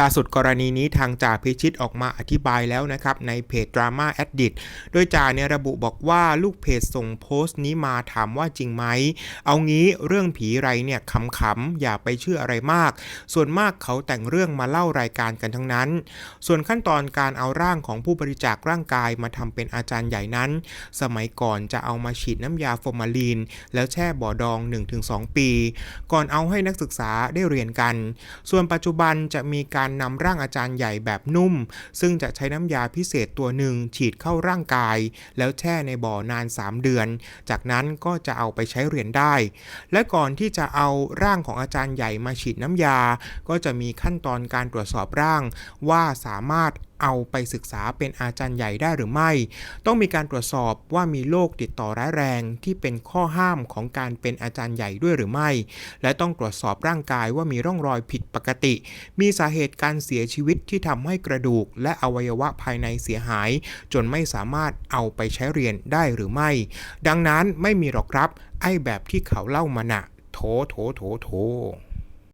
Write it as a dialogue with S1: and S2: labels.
S1: ล่าสุดกรณีนี้ทางจ่าพิชิตออกมาอธิบายแล้วนะครับในเพจ Drama Edit โดยจ่าเนี่ยระบุบอกว่าลูกเพจส่งโพสต์นี้มาถามว่าจริงไหม เอางี้เรื่องผีไรเนี่ยขำๆอย่าไปเชื่ออะไรมาก ส่วนมากเขาแต่งเรื่องมาเล่ารายการกันทั้งนั้น ส่วนขั้นตอนการเอาร่างของผู้บริจาคร่างกายมาทำเป็นอาจารย์ใหญ่นั้น สมัยก่อนจะเอามาฉีดน้ำยาฟอร์มาลีน แล้วแช่บ่อดอง 1-2 ปี ก่อนเอาให้นักศึกษาได้เรียนกัน ส่วนปัจจุบันจะมีการการนำร่างอาจารย์ใหญ่แบบนุ่ม ซึ่งจะใช้น้ำยาพิเศษตัวหนึ่งฉีดเข้าร่างกาย แล้วแช่ในบ่อนาน 3 เดือน จากนั้นก็จะเอาไปใช้เรียนได้ และก่อนที่จะเอาร่างของอาจารย์ใหญ่มาฉีดน้ำยา ก็จะมีขั้นตอนการตรวจสอบร่างว่าสามารถ เอาไปศึกษาเป็นอาจารย์ใหญ่ได้หรือไม่ ต้องมีการตรวจสอบว่ามีโรคติดต่อร้ายแรงที่เป็นข้อห้ามของการเป็นอาจารย์ใหญ่ด้วยหรือไม่ และต้องตรวจสอบร่างกายว่ามีร่องรอยผิดปกติ มีสาเหตุการเสียชีวิตที่ทำให้กระดูก และอวัยวะภายในเสียหาย จนไม่สามารถเอาไปใช้เรียนได้หรือไม่ ดังนั้นไม่มีหรอกครับ ไอ้แบบที่เขาเล่ามานะโถโถโถโถ